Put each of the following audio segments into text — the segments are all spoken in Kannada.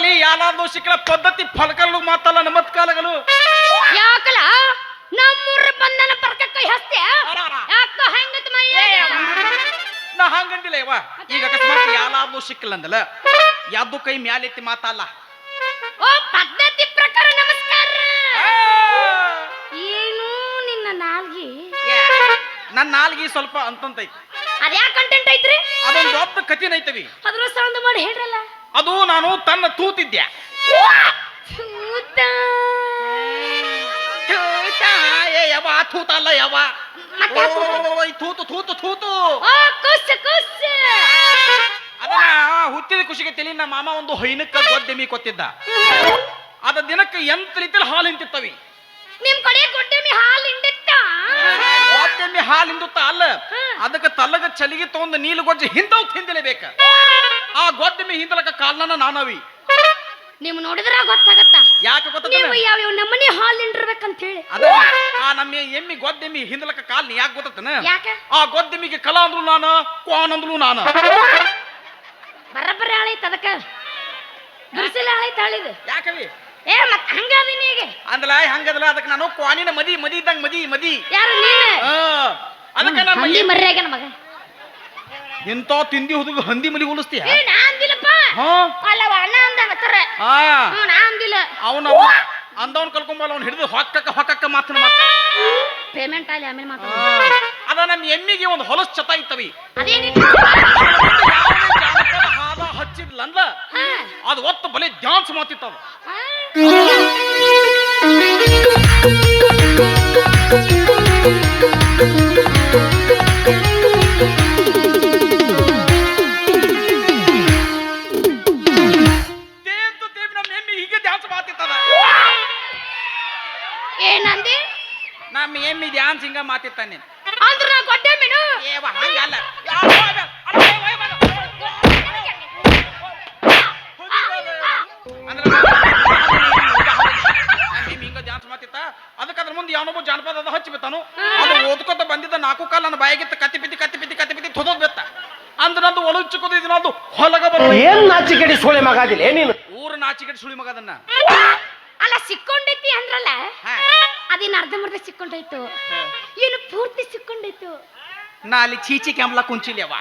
ಮಾತಲ್ಲಿ ಯಾಲಾದ್ರು ಸಿಕ್ಕಲ ಪದ್ಧತಿ ಫಲಕಗಳು ಮಾತಲ್ಲ ನಮತ್ಕಾಲಗಳು. ಯಾಕಲ? ನಮ್ಮೂರ ಬಂದನ ಪರ್ಕ ಕೈ ಹಸ್ತೆ. ಯಾಕ ಹೆಂಗತ್ ಮೈ ನಾ ಹಂಗಂದಿಲ್ಲ ಯವ್ವ. ಈಗ ಅಕಸ್ಮಾತ್ ಯಾಲಾದ್ರು ಸಿಕ್ಕಲ್ಲ ಅಂದಲ್ಲ ಯಾವ್ದು ಕೈ ಮ್ಯಾಲೆತ್ತಿ ಮಾತಲ್ಲ. ಓ ಪದ್ಧತಿ ಪ್ರಕಾರ ನಮಸ್ಕಾರ. ಏನು ನಿನ್ನ ನಾಲ್ಗಿ? ನನ್ನ ನಾಲ್ಗಿ ಸ್ವಲ್ಪ ಅಂತಂತೈತಿ. ಅದ್ಯಾ ಕಂಟೆಂಟ್ ಐತ್ರಿ? ಅದೊಂದು ದೊಡ್ಡ ಕಥಿನ ಐತವಿ ಅದ್ರ ಸೌಂಡ್ ಮಾಡಿ ಹೇಳ್ರಲ್ಲ. ಅದು ನಾನು ತನ್ನ ತೂತಿದ್ದೆ. ತೂತ. ತೂತ, ಏ ಯವ ತೂತ ಅಲ್ಲ ಯವ ತೂತ? ತೂತು ತೂತು ಅದನ್ನ ಹುಟ್ಟಿದ ಖುಷಿಗೆ ತಿಳಿ ನಮ್ಮ ಮಾಮ ಒಂದು ಹೈನಕ್ಕ ಗೊದ್ದೆಮಿ ಕೊತ್ತಿದ್ದ. ಅದ ದಿನಕ್ಕೆ ಎಂತ ರೀತಿಯಲ್ಲಿ ಹಾಲು ಹಿಂತಿತ್ತವಿ ನಿಮ್ ಕಡೆ ಗೊಡ್ಡೆಮಿ ಹಾಲು ಗೊದ್ದೆಮ್ಮಿ ಹಾಲು ಹಿಂದುತ್ತ ಅಲ್ಲ. ಅದಕ್ಕೆ ತಲ್ಲಗ ಚಲಿಗೆ ತಗೊಂಡು ನೀಲು ಗೊಜ್ಜೆ ಹಿಂದವ್ ಹಿಂದಿಲೇಬೇಕ ಆ ಗೊದ್ದೆಮ್ಮಿ ಹಿಂದಲಕ ಕಾಲ್ನ ನಾನವಿ. ನಿಮ್ ನೋಡಿದ್ರ ಗೊತ್ತಾಗತ್ತ? ಯಾಕೆ ನೀವು ಯಾವ ಯಾವ ನಮ್ಮನೆ ಹಾಲು ಹಿಂಡಿರ್ಬೇಕಂತ ಹೇಳಿ ಅದ ಆ ನಮ್ಮ ಎಮ್ಮಿ ಗೊದ್ದೆಮ್ಮಿ ಹಿಂದಲಕ ಕಾಲ್ ಯಾಕೆ ಗೊತ್ತತನ ಯಾಕ? ಆ ಗೊದ್ದೆಮ್ಮಿಗೆ ಕಲಾ ಅಂದ್ರು ನಾನು ಕ್ವಾನ್ ಅಂದ್ರು ನಾನು. ಬರಬ್ಬರಿ ಆಳೈತ್ ಅದಕ್ಕ. ದುರ್ಸಿಲ ಆಳೈತ್ ಆಳಿದು ಯಾಕವಿ? ಏ ಮತ್ ಹಂಗಾದಿನಿ ಈಗ? ಅಂದಲ ಹಂಗದಲ್ಲ ಅದಕ್ಕೆ ನಾನು ಕ್ವಾನಿನ ಮದಿ ಮದಿ ಇದ್ದಂಗ ಮದಿ ಮದಿ. ಯಾರು ನೀನು? ಆ, ಅದಕ್ಕೆ ನಮ್ಮ ಹಂದಿ ಮರ್ಯಾಗ ಮಗ? ಇಂಥ ತಿಂದಿ ಹುದುಗ ಹಂದಿ ಮಲಿ ಹೋಲಿಸ್ತೀಯ ಏ ನಾ ಅಂದಿಲ್ಲಪ್ಪ. ಹಾ. ಅಲ್ಲವ ಅಣ್ಣ ಅಂದಾನ ತರ ಆ ಹ್ಞೂ ನಾ ಅಂದಿಲ್ಲ. ಅವನ ಅಂದವನ್ ಕಲ್ಕೊಂಬಲ್ಲ ಅವ್ನು ಹಿಡಿದು ಹೊಕ್ಕಕ್ಕ ಹೊಕ್ಕಕ್ಕ ಮಾತನ ಮಾತ. ಪೇಮೆಂಟ್ ಅಲ್ಲಿ ಆಮೇಲೆ ಮಾತ್ರ ಮಾತಾಡ ಅದ ನಮ್ಮ ಎಮ್ಮಿಗೆ ಒಂದು ಹೊಲಸ್ ಚತ ಇತ್ತವಿ. ಜಾನಪದ ಹಾದ ಹಚ್ಚಿದ್ಲಂದ ಹಾ. ಅದು ಒತ್ತು ಬಲೆ ಜಾನ್ಸ್ ಮಾತಿತ್ತದ. ಹಾ. ಏನಂದಿ ನಮ್ಮ ಎಮ್ಮಿ ಡ್ಯಾನ್ಸ್ ಹಿಂಗ ಮಾತಿತ್ತಾನೆ ಅಂದ್ರೆ ನಾ ಕೊಟ್ಟೆ ಮೀನು? ಏವ ಹಂಗಲ್ಲ. ಮುಂದೆ ಯಾವನೊಬ್ಬ ಜಾನಪದ ಅದ ಹಚ್ಚಿ ಬಿತ್ತಾನು. ಅದು ಓದ್ಕೊತ ಬಂದಿದ್ದ ನಾಲ್ಕು ಕಾಲ ನನ್ನ ಬಾಯಿಗಿತ್ತ ಕತ್ತಿ ಬಿತ್ತಿ ಕತ್ತಿ ಬಿತ್ತಿ ಕತ್ತಿ ಬಿತ್ತಿ ತುದೋದ್ ಬೆತ್ತ. ಅಂದ್ರೆ ನಂದು ಒಳ ಚಿಕ್ಕದು ಇದು ನಂದು ಹೊಲಗ ಬರ ಏನ್ ನಾಚಿಕೆಡಿ ಮಗ ಮಗಾದಿಲ್ಲ ನೀನು? ಊರ ನಾಚಿಕೆಡಿ ಸುಳಿ ಮಗದನ್ನ ಅಲ್ಲ ಸಿಕ್ಕೊಂಡೈತಿ ಅಂದ್ರಲ್ಲ? ಅದೇನು ಅರ್ಧ ಮರ್ಧ ಸಿಕ್ಕೊಂಡೈತು ಏನು ಪೂರ್ತಿ ಸಿಕ್ಕೊಂಡೈತು ನಾ ಅಲ್ಲಿ ಚೀಚಿ ಕೆಂಬ್ಲ ಕುಂಚಿಲ್ಯವ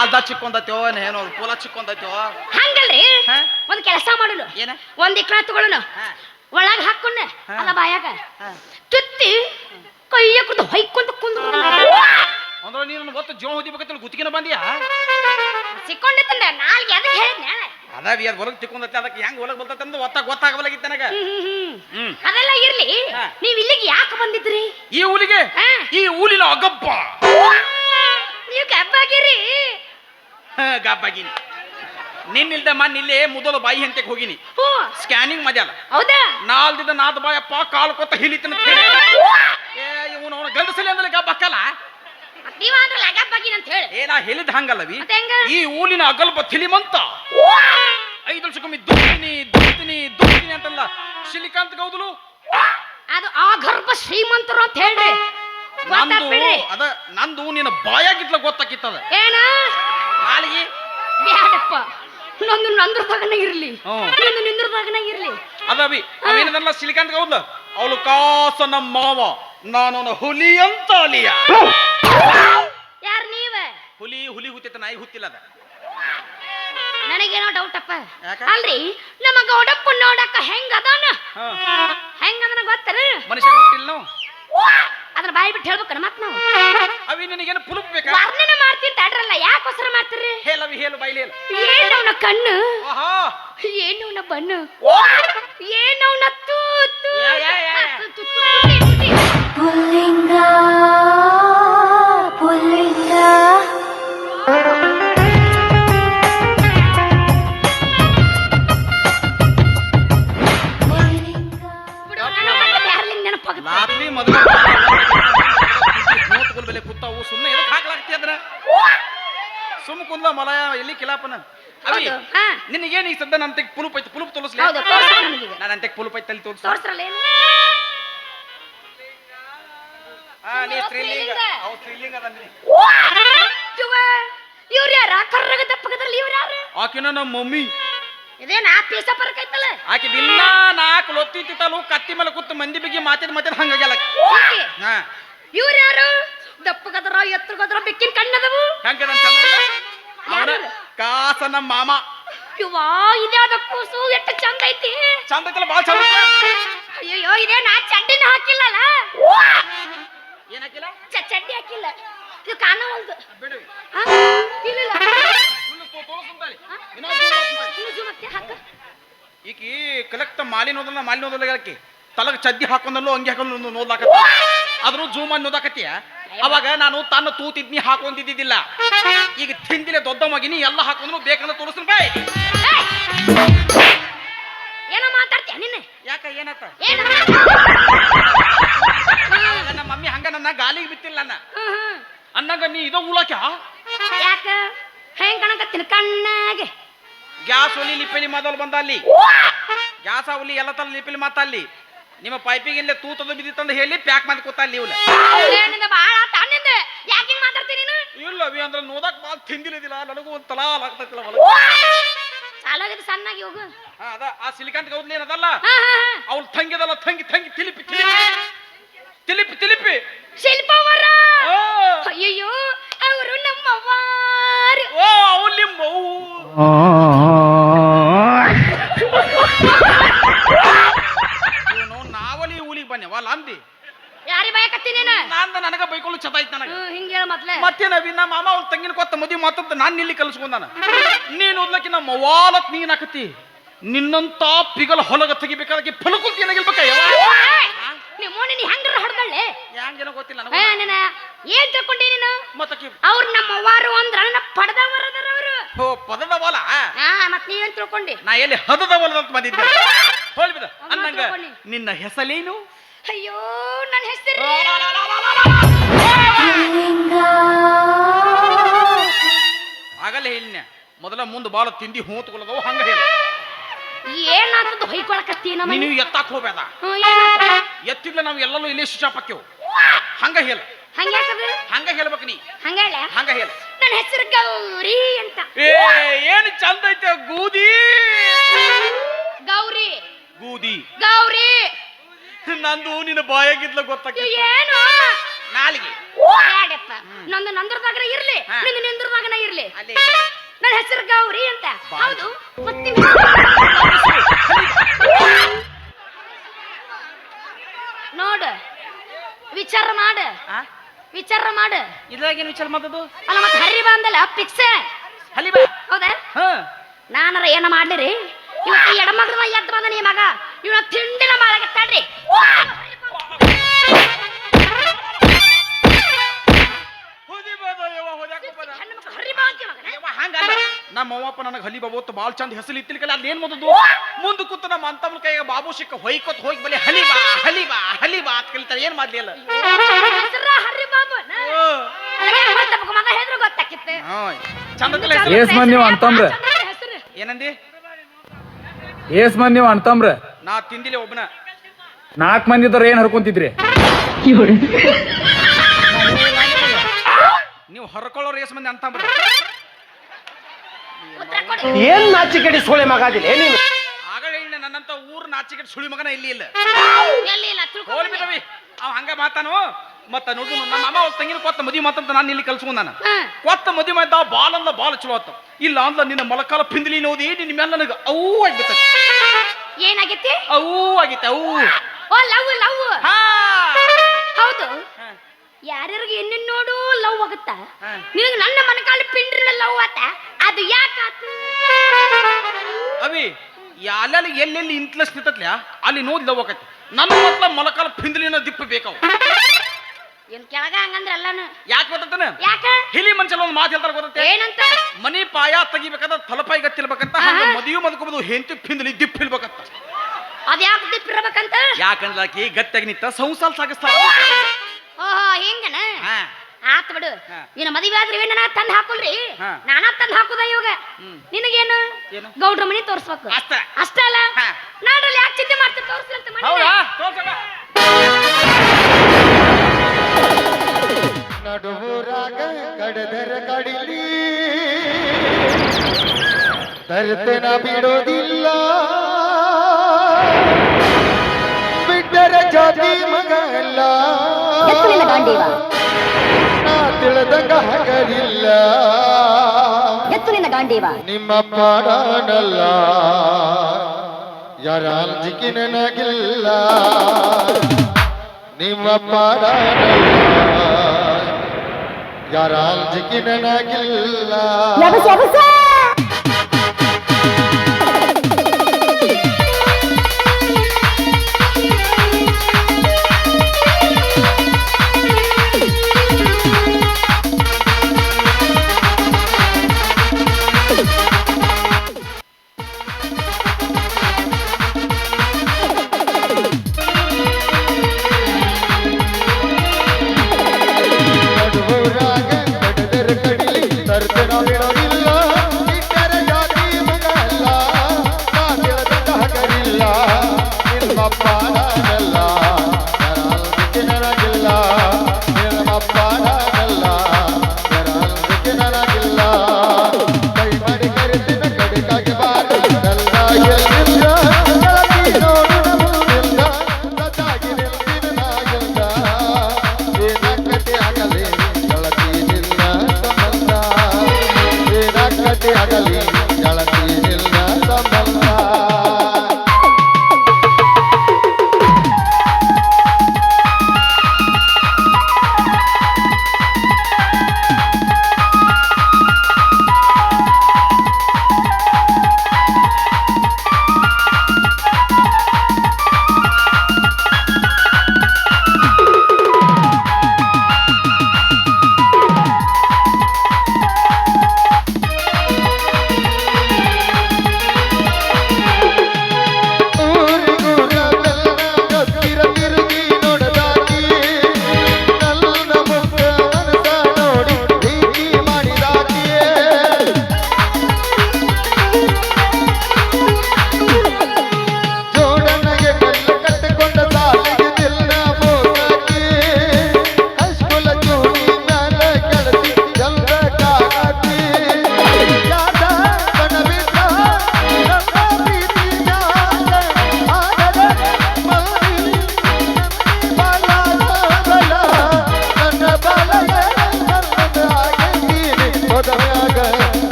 ಅರ್ಧ ಚಿಕ್ಕೊಂದತ್ಯೋ ಏನೋ ಪೂಲ ಚಿಕ್ಕೊಂದತ್ಯೋ ಹಂಗಲ್ರಿ? ಹಾ? ಒಂದ್ ಕೆಲಸ ಮಾಡಲು. ಏನ? ಒಂದ್ ಇಕ್ಳ ತಗೊಳ್ಳೋಣ. ಒಳಗ್ ಹಾಕೊಂಡೆ. ಅಲ್ಲ ಬಾಯಾಗ. ತುತ್ತಿ ಕೈಯ ಕುಡ್ದು ಹೊಯ್ಕೊಂತ ಕುಂದ್ರು ಅಂದ್ರೆ ನೀನು ಒತ್ತು ಜೋಳ ಹೊದಿಬೇಕಂತ ಗುತ್ತಿಗೆನ ಬಂದಿಯಾ? ಸಿಕ್ಕೊಂಡಿತ್ತಂದ ನಾಲ್ಗೆ ಅದಕ್ಕೆ ಹೇಳಿದ್ನ ಅದಾವಿ ಅದು ಹೊಲಗ್ ತಿಕ್ಕೊಂಡತ್ತೆ ಅದಕ್ಕೆ ಹೆಂಗ್ ಹೊಲಗ್ ಬರ್ತೈತೆ ಅಂದ್ರೆ ಒತ್ತಾಗ ಗೊತ್ತಾಗಬಲಾಗಿತ್ತು ನನಗ. ಅದೆಲ್ಲ ಇರ್ಲಿ. ನೀವ್ ಇಲ್ಲಿಗೆ ಯಾಕೆ ಬಂದಿದ್ರಿ? ಈ ಊರಿಗೆ. ಈ ಊರಿನ ಅಗಬ್ಬ. ನೀವು ಗಬ್ಬಾಗಿರಿ. ಗಬ್ಬಾಗಿನಿ. ನಿನ್ನಿಲ್ದ ಮನ್ ಇಲ್ಲೇ ಮೊದಲು ಬಾಯಿ ಹಂತಕ್ಕೆ ಹೋಗಿನಿ. ಹ್ಞೂ ಸ್ಕ್ಯಾನಿಂಗ್ ಮಾಡ್ಯಾಲ. ಹೌದಾ? ನಾಲ್ದಿದ ನಾದ ಬಾಯಪ್ಪ ಕಾಲು ಕೊತ್ತ ಹಿಲಿತನ ಏ ಇವನು ಅವನು ಗಂಡಸಲಿ ಅಂದ್ರೆ ಗಬ್ಬಕ್ಕಲ್ಲ ನೀವ ಅಂದ್ರೆ ಅಂತ ಹೇಳಿ. ಏ ನಾ ಹೇಳಿದ ಹಂಗಲ್ಲವಿ. ಮತ್ತೆ ಹೆಂಗ? ಈ ಊಲಿನ ಅಗಲ್ಪ ತಿಳಿಮಂತ ಐದು ವರ್ಷಕ್ಕೊಮ್ಮೆ ದುಡ್ತೀನಿ ದುಡ್ತೀನಿ ದುಡ್ತೀನಿ ಅಂತಲ್ಲ ಶಿಲಿಕಾಂತ್ ಗೌದಲು. ಅದು ಆ ಗರ್ಭ ಶ್ರೀಮಂತರು ಅಂತ ಹೇಳ್ರಿ. ನಂದು ಅದ ನಂದು ನಿನ್ನ ಬಾಯಾಗಿತ್ಲ ಗೊತ್ತಾಕಿತ್ತದ. ಏನ? ನಾಲಿಗೆ ಬ್ಯಾಡಪ್ಪ. ನಂದು ನಂದ್ರದಾಗನ ಇರ್ಲಿ. ಹ್ಮ್. ನಂದು ನಿಂದ್ರದಾಗನ ಇರ್ಲಿ. ಅದವಿ ಅವೇನದಲ್ಲ ಸಿಲಿಕಾಂತ್ ಗೌದ್ಲ ಅವಳು ಕಾಸ ನಮ್ಮ ಮಾವ ನಾನು ಅವನ ಹುಲಿ ಅಂತ ಅಲಿಯ. ಯಾರ್ ನೀವ? ಹುಲಿ ಹುಲಿ ಹುತ್ತಿತ್ತ ನಾಯಿ ಹುತ್ತಿಲ್ಲ ಅದ ನನಗೇನೋ ಡೌಟ್ ಅಪ್ಪ. ಯಾಕ? ಅಲ್ರಿ ನಮ್ಮ ಗೌಡಪ್ಪ ನೋಡಕ್ಕ ಹೆಂಗ ಅದಾನ? ಹಾ. ಹೆಂಗ ಅದನ ಗೊತ್ತರ ಮನುಷ್ಯ ಗೊತ್ತಿಲ್ಲ ನಾವು. ಅದ್ರ ಬಾಯಿ ಬಿಟ್ಟು ಹೇಳ್ಬೇಕನ ಮತ್ ನಾವು? ಅವಿ ನಿನಗೇನು ಪುಲುಪ್ ಬೇಕಾ? ವರ್ಣನೆ ಯಾಕೋಸ್ಕರ ಮಾಡ್ತೀರಿ? ಹೇಳವಿ ಹೇಳು ಬೈಲಿ ಹೇಳು. ಏನವನ ಕಣ್ಣು? ಆಹಾ ಏನವನ ಬಣ್ಣು? ಓ! ಏನವನ ತೂತು? ಯಾ, ನಿನಗೇನು ಈಗ ಸದ್ದ ನನ್ನ ತೆಗ್ ಪುಲುಪ್ ಐತೆ ಪುಲುಪ್ ತೋರಿಸ್ಲಿ. ಹೌದು ತೋರ್ಸ್ರಿ ನನಗೀಗ. ನಾನು ತೆಗ್ ಪುಲುಪ್ ಐತೆ ತಲ್ಲಿ ತೋರಿಸ್. ತೋರ್ಸ್ರಲ್ಲ ಏನು? ಹಾ ನೀ ಸ್ತ್ರೀಲಿಂಗ. ಅವ್ ಸ್ತ್ರೀಲಿಂಗ. ಇವ್ರ ಯಾರ? ಕರ್ರಗ ದಪ್ಪಗದ್ರಲ್ಲಿ ಇವ್ರು ಯಾರು? ಆಕಿನ ನಮ್ಮ ಮಮ್ಮಿ. ಇದೇನ ಪೀಸ ಪರಕ್ ಆಕಿ ದಿನ ನಾಲ್ಕು ಲೊತ್ತಿ ತಿತ್ತಲು ಕತ್ತಿ ಮೇಲೆ ಕೂತು ಮಂದಿ ಬಗ್ಗೆ ಮಾತಿದ್ ಮತ್ತೆ ಹಂಗಾಗ್ಯಲ್ಲ. ಹಾ. ಇವ್ರು ಯಾರು? ದಪ್ಪಗದ್ರ ಎತ್ತರಗದ್ರ ಬೆಕ್ಕಿನ ಕಣ್ಣದವು? ಹೆಂಗದಂತ ಅವನ? ಕಾಸ ನಮ್ಮ ಮಾಮ. ಇವಾ ಇದ್ಯಾವ್ದ ಕೂಸು ಎಷ್ಟು ಚಂದ ಐತಿ. ಚಂದ ಐತಲ್ಲ ಬಾಳ ಚಂದ ಐತೆ. ಅಯ್ಯೋ ಇದೇ ನಾ ಚಡ್ಡಿನ ಹಾಕಿಲ್ಲಲ್ಲ? ಚ- ಚಡ್ಡಿ ಹಾಕಿಲ್ಲ. ಇದು ಕಾಣವಲ್ದು ತೋ-. ಇನ್ನೊಂದ್? ಈಕಿ ಕಲೆಕ್ಟ್ ಮಾಲಿ ನೋದಲ್ಲ ಮಾಲಿ ನೋದಲ್ಲ ಆಕಿ ತಲಗ ಚದ್ದಿ ಹಾಕೊಂಡಲ್ಲೂ ಅಂಗಿ ಹಾಕೊಂಡು ನೋದ್ಲಾಕತ್ತ ಆದ್ರೂ ಜೂಮ್ ಮಾಡಿ ನೋದಾಕತ್ತೀಯ ಅವಾಗ ನಾನು ತನ್ನ ತೂತಿದ್ನಿ ಹಾಕೊಂಡಿದ್ದಿಲ್ಲ ಈಗ ತಿಂದಿಲ್ಲ ದೊಡ್ಡ ಮಗಿನಿ ಎಲ್ಲ ಹಾಕೊಂಡ್ರು ಬೇಕಂದ್ರೆ ತೋರಿಸ್ತೀನಿ ಬಾಯ್. ಯಾಕ ಏನತ್ತ? ನನ್ನ ಮಮ್ಮಿ ಹಂಗ ನನ್ನ ಗಾಲಿಗೆ ಬಿತ್ತಿಲ್ಲ ನನ್ನ ಅನ್ನಂಗ ನೀ ಇದೋ ಉಳಕ ಯಾಕ? ಹೆಂಗ್ ಕಾಣಕತ್ತೀನಿ ಕಣ್ಣಾಗೆ? ಗ್ಯಾಸ್ ಒಲಿ ಲಿಪಿಲಿ ಮೊದಲು ಬಂದ ಅಲ್ಲಿ. ಗ್ಯಾಸ್ ಒಲಿ ಎಲ್ಲ ತಲ ಲಿಪಿಲಿ ಮಾತ ಅಲ್ಲಿ. ನಿಮ್ಮ ಪೈಪಿಗೆ ಇಲ್ಲೇ ತೂತದ ಬಿದ್ದಿತ್ತಂದು ಹೇಳಿ ಪ್ಯಾಕ್ ಮಾಡಿ ಕೂತ ಅಲ್ಲಿ ತಣ್ಣಿಂದ. ಯಾಕೆ ಹಿಂಗ್ ಮಾತಾಡ್ತೀನಿ ಇಲ್ಲ ಅವಿ ಅಂದ್ರೆ ನೋದಕ್ ಬಾಳ ತಿಂದಿಲ್ಲದಿಲ್ಲ ನನಗೂ ಒಂದು ತಲಾ ಆಗ್ತೈತಿಲ್ಲ ಸಾಲಾಗಿದ್ದು ಸಣ್ಣಾಗಿ ಹೋಗು. ಹಾ ಅದ ಆ ಸಿಲಿಕಾಂತ್ ಗೌದ್ಲಿ ಏನದಲ್ಲ ಹಾ ಹಾ ಹಾ. ಅವ್ಳು ತಂಗಿದಲ್ಲ ತಂಗಿ ತಂಗಿ ತಿಲಿಪಿ ತಿಲಿಪಿ. ತಿಲಿಪಿ ತಿಲಿಪಿ. ಶಿಲ್ಪವರ. ಓ. ಅಯ್ಯೋ ಅವರು ನಮ್ಮವ್ವಾರು. ಓ ಅವ್ಳು ನಿಮ್ಮ ಅವ್ವು. ಇವನು ನಾವಲಿ ಊಲಿಗೆ ಬನ್ನಿ ಅಂದಿ ನೀನು. ನಂದ ನನಗ ಬೈಕೊಳ್ಳು ಚತಾಯ್ತು ನನಗ. ಹ್ಮ್ ಹಿಂಗ ಹೇಳ ಮೊದ್ಲೆ. ಮತ್ತೇನವಿ ನಮ್ಮ ಮಾಮ ಅವ್ರ ತಂಗಿನ ಕೊತ್ತ ಮದುವೆ ಮಾತಂತ ನಾನು ಇಲ್ಲಿ ಕಲ್ಸ್ಕೊಂಡಾನ ನೀನು. ಓದ್ಲಕ್ಕಿ ನಮ್ಮ ವಾಲತ್ ನೀನ್ ಹಾಕತಿ ನಿನ್ನಂತ ಪಿಗಲ ಹೊಲಗ ತೆಗಿಬೇಕಾದಕ್ಕೆ ಫಲಕುಂತಿ ಏನಾಗಿರ್ಬೇಕ ನಿಮ್ಮ ನೀನು ಹೆಂಗ್ರ ಹೊಡ್ದಳ್ಳೆ? ಹೆಂಗೇನೋ ಗೊತ್ತಿಲ್ಲ ನನಗೆ. ನೀನ ಏನ್ ತಿಳ್ಕೊಂಡಿ ನೀನು? ಮತ್ತಕ್ಕೆ ಅವ್ರು ನಮ್ಮವ್ವಾರು ಅಂದ್ರ ನನ್ನ ಪಡೆದವರದಾರ ಅವರು. ಓ ಪದದ ಹೊಲ ಹಾ ಮತ್ ನೀವೇನ್ ತಿಳ್ಕೊಂಡಿ? ನಾ ಎಲ್ಲಿ ಹದದ ಹೊಲದ ಅಂತ ಬಂದಿದ್ದೆ ಅವ್ನ್ ಅನ್ನಂಗ ನಿನ್ನ ಹೆಸಲೇನು? ಅಯ್ಯೋ ನನ್ನ ಹೆಸರು ಆಗಲ್ಲ ಹೇಳಿನ. ಮೊದಲ ಮುಂದೆ ಬಾಳ ತಿಂದಿ ಹೂತ್ಕೊಳ್ಳೋದವು ಹಂಗ ಹೇಳ. ಏನಾಗ್ತದ ಹೊಯ್ಕೊಳಕತ್ತೀನ ನೀನು ಎತ್ತಾಕ್ ಹೋಗ್ಬೇಡ. ಎತ್ತಿದ್ಲ ನಾವು ಎಲ್ಲರೂ ಇಲ್ಲಿ ಶಿಶಾಪ್ ಹಾಕ್ಯವು ಹಂಗ ಹೇಳ. ಹಂಗ್ಯಾಕದು ಹಂಗ ಹೇಳ್ಬೇಕು ನೀ. ಹಂಗ ಹೇಳ? ಹಂಗ ಹೇಳ. ನನ್ನ ಹೆಸರು ಗೌರಿ ಅಂತ. ಏ ಏನು ಚಂದ ಐತೆ ಗೂದಿ? ಗೌರಿ. ಗೂದಿ. ಗೌರಿ. ನಂದು ನಿನ್ನ ಬಾಯಾಗಿದ್ಲ ಗೊತ್ತಾಗ್ತಿ ಏನು ನಾಲಿಗೆ ಬ್ಯಾಡಪ್ಪ ನಂದು ನಂದ್ರದಾಗನ ಇರ್ಲಿ. ನಿಂದು ನಿಂದ್ರದಾಗನ ಇರ್ಲಿ ಅಲ್ಲಿ ನನ್ನ ಹೆಸರು ಗೌರಿ ಅಂತ ಹೌದು ಮತ್ತೆ ನೋಡು ವಿಚಾರ ಮಾಡು ಆ? ವಿಚಾರ ಮಾಡು ಇದ್ರಾಗೇನು ವಿಚಾರ ಮಾಡೋದು ಅಲ್ಲ ಮತ್ತೆ ಹರಿ ಬಂದಲ್ಲ ಪಿಕ್ಸೆ ಹಲಿ ಬಾ ಹೌದಾ ಹಾ ನಾನರ ಏನ ಮಾಡ್ಲಿರಿ ಇವತ್ತು ಎಡಮಗನ ಎದ್ದು ಬಂದ ನೀ ಮಗ ಇವನ ತಿಂಡಿನ ಮಾಡಾಕತ್ತಾಡ್ರಿ ನಮ್ಮ ಅವ್ವಪ್ಪ ನನಗೆ ಹಲಿ ಬಾಬು ಬಾಲ್ ಚಂದ ಹೆಸರು ಇತ್ತಿಲ್ಕಲ್ಲ ಅಲ್ಲಿ ಏನ್ ಮುಂದು ಮುಂದೆ ಕೂತು ನಮ್ಮ ಅಂತವ್ನ ಕೈಯಾಗ ಬಾಬು ಸಿಕ್ಕ ಹೊಯ್ಕೊತ್ ಹೋಗಿ ಬಲಿ ಹಲಿ ಬಾ ಹಲಿ ಬಾ ಹಲಿ ಬಾ ಅಂತ ಕಲಿತಾರೆ ಏನ್ ಮಾಡ್ಲಿ ಅಲ್ಲ ಹೆಸರ ಹರಿ ಮಗ ಹೇಳಿದ್ರು ಗೊತ್ತಾಕಿತ್ತು. ಚಂದ ಏಸ್ ಮಂದಿ ನೀವು ಅಂತಂಬ್ರ ಏನಂದಿ? ಏಸ್ ಮನ್ ನೀವು ಅಂತಂಬ್ರ ನಾ ತಿಂದಿಲ್ಲ ಒಬ್ಬನ ನಾಲ್ಕು ಮಂದಿ ಇದ್ರೆ ಏನ್ ಹರ್ಕೊಂತಿದ್ರಿ? ನೀವು ಹರ್ಕೊಳ್ಳೋರು ಎಸ್ ಮಂದಿ ಅಂತ ಏನು ನಾಚಿ ನಾಚಿಕೆಡಿ ಸೋಳೆ ಮಗಾದಿಲ್ಲ ನೀನು? ಆಗ ಹೇಳಿ ನನ್ನಂತ ಊರ್ ನಾಚಿಕೆಡಿ ಸುಳಿ ಮಗನ ಇಲ್ಲಿ ಇಲ್ಲ. ಎಲ್ಲಿ ಇಲ್ಲ? ಹೋಲ್ ಬಿಡವಿ ಅವ ಹಂಗ ಮಾತಾನು. ಮತ್ತ ನೋಡು ನಮ್ಮ ಅಮ್ಮ ಅವ್ರ ತಂಗಿನ ಕೊತ್ತ ಮದಿ ಮಾತಂತ ನಾನು ಇಲ್ಲಿ ಕಲ್ಸ್ಕೊಂಡಾನ ಹಾ. ಕೊತ್ತ ಮದಿ ಮಾಡಿದ ಬಾಲ್ ಅಂದ ಬಾಲ್ ಚಲೋ ಆತ. ಇಲ್ಲ ಅಂದ ನಿನ್ನ ಮೊಳಕಾಲ ಪಿಂದಲಿ ನೋದಿ ನಿನ್ನ ಮೇಲೆ ನನಗೆ ಅವು ಆಗ್ಬಿಟ್ಟ ಏನಾಗೈತಿ? ಅವು ಆಗೈತೆ ಅವು. ಓ ಲವ್ ಲವ್. ಹಾ. ಹೌದು. ಯಾರ್ಯಾರಿಗೆ ಏನೇನ್ ನೋಡು ಲವ್ ಆಗುತ್ತಾ? ಹಾ. ನಿನಗೆ ನನ್ನ ಮನಕಾಲ ಪಿಂಡ್ರ ಲವ್ ಆತ. ಅದು ಯಾಕಾತು ಅವಿ ಎಲ್ಲೆಲ್ಲಿ ಎಲ್ಲೆಲ್ಲಿ ಇಂಟ್ಲಸ್ ಇರ್ತತ್ಲ ಅಲ್ಲಿ ನೋಡಿ ಲವ್ ಆಕತಿ. ನನ್ನ ಮೊದ್ಲ ಮೊಲಕಾಲ ಪಿಂದಲಿನ ದಿಪ್ಪ ಬೇಕಾವ. ಏನ್ ಕೆಳಗ ಹಂಗಂದ್ರ ಎಲ್ಲಾನು ಯಾಕೆ ಗೊತ್ತಾನ ಯಾಕ? ಹಿಲಿ ಮನುಷ್ಯ ಒಂದು ಮಾತು ಹೇಳ್ತಾರೆ ಗೊತ್ತೈತೆ? ಏನಂತ? ಮನಿ ಪಾಯ ತೆಗಿಬೇಕಾದ್ರೆ ತಲಪಾಯಿ ಗತ್ತಿರ್ಬೇಕಂತ ಹಂಗ ಮದುವೆ ಮದ್ಕೋಬೋದು ಹೆಂತಿ ಪಿಂದಲಿ ದಿಪ್ಪ ಇಲ್ಬೇಕಂತ ಅದ್ ಯಾಕೆ ದಿಪ್ಪಿರ್ಬೇಕಂತ ಯಾಕಂದ್ರೆ ಆಕಿ ಗಟ್ಟಿಯಾಗಿ ನಿಂತ ಸಂಸಾರ ಸಾಗಿಸ್ತಾಳ ಓಹೋ ಹಿಂಗನ ಹಾ ಆತ್ ಬಿಡು ಹಾ. ಇನ್ನ ಮದುವೆ ಆದ್ರೆ ಏನ ತಂದ್ ಹಾಕುಲ್ರಿ ಹಾ. ನಾನಾ ತಂದ್ ಹಾಕುದ ಇವಾಗ ಹ್ಮ್. ನಿನಗೇನು ಏನು? ಗೌಡ್ರ ಮನಿ ತೋರ್ಸ್ಬೇಕು ಅಷ್ಟ. ಅಷ್ಟ ಅಲ್ಲ ಹಾ. ನಾಡ್ರಲ್ಲಿ ಯಾಕೆ ಚಿಂತೆ ಮಾಡ್ತೀನಿ ತೋರ್ಸ್ಲಂತ ಹೌದಾ ತೋರ್ಸಕ್ಕ. ನಡುವುರಾಗ ಕಡದರ ಕಡಿಲಿ ತರ್ತನ ಬಿಡೋದಿಲ್ಲ ನಾ ತಿಳಿದಂಗ ಹಗರಿಲ್ಲ ಎತ್ತಲಿನ ಗಾಂಡೀವ. ನಿಮ್ಮ ಪಾಡನಲ್ಲ. ಯಾರ ಅಂಜಿಕೆ ನನಗಿಲ್ಲ. ನಿಮ್ಮ ಪಾಡನಲ್ಲ. ಯಾರ ಅಂಜಿಕೆ ನನಗಿಲ್ಲ.